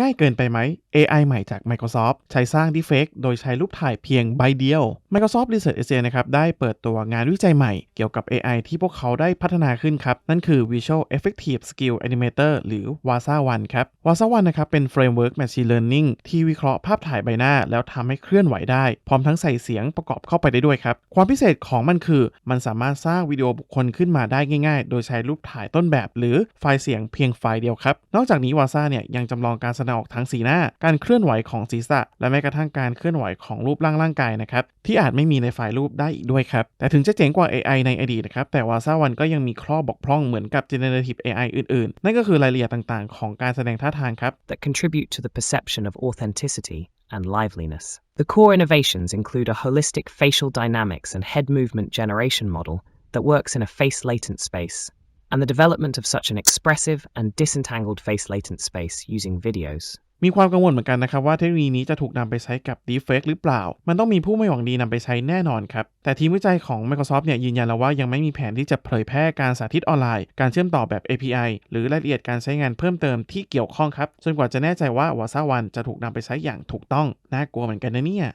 ง่ายเกินไปไหม AI ใหม่จาก Microsoft ใช้สร้าง Deepfake โดยใช้รูปถ่ายเพียงใบเดียว Microsoft Research Asia นะครับได้เปิดตัวงานวิจัยใหม่เกี่ยวกับ AI ที่พวกเขาได้พัฒนาขึ้นครับ นั่นคือ Visual Effective Skill Animator หรือ VASA 1ครับ VASA 1นะครับเป็น Framework Machine Learning ที่วิเคราะห์ภาพถ่ายใบหน้า แล้วทำให้เคลื่อนไหวได้ พร้อมทั้งใส่เสียงประกอบเข้าไปได้ด้วยครับ ความพิเศษของมันคือ มันสามารถสร้างวิดีโอบุคคลขึ้นมาได้ง่าย ๆ โดยใช้รูปถ่ายต้นแบบ หรือไฟล์เสียงเพียงไฟล์เดียวครับ นอกจากนี้ VASA เนี่ยยังจำลองการแสดงออกทั้งสีหน้า การเคลื่อนไหวของศีรษะ และแม้กระทั่งการเคลื่อนไหวของรูปร่างร่างกายนะครับที่อาจไม่มีในไฟล์รูปได้อีกด้วยครับ แต่ถึงจะเจ๋งกว่า AI ในอดีตนะครับแต่วาซาวันก็ยังมีข้อบกพร่องเหมือนกับ generative AI อื่นๆ นั่นก็คือรายละเอียดต่างๆ ของการแสดงท่าทางครับ that contribute to the perception of authenticity and liveliness The core innovations include a holistic facial dynamics and head movement generation model that works in a face latent space and the development of such an expressive and disentangled face latent space using videos. มีความกังวลเหมือนกันนะครับว่าเทคโนโลยีนี้จะถูกนำไปใช้กับ Deepfake หรือเปล่า มันต้องมีผู้ไม่หวังดีนำไปใช้แน่นอนครับ แต่ทีมวิจัยของ Microsoft เนี่ยยืนยันแล้วว่ายังไม่มีแผนที่จะเผยแพร่การสาธิตออนไลน์ การเชื่อมต่อแบบ API หรือรายละเอียดการใช้งานเพิ่มเติมที่เกี่ยวข้องครับ จนกว่าจะแน่ใจว่า Wasa 1จะถูกนำไปใช้อย่างถูกต้อง น่ากลัวเหมือนกันนะเนี่ย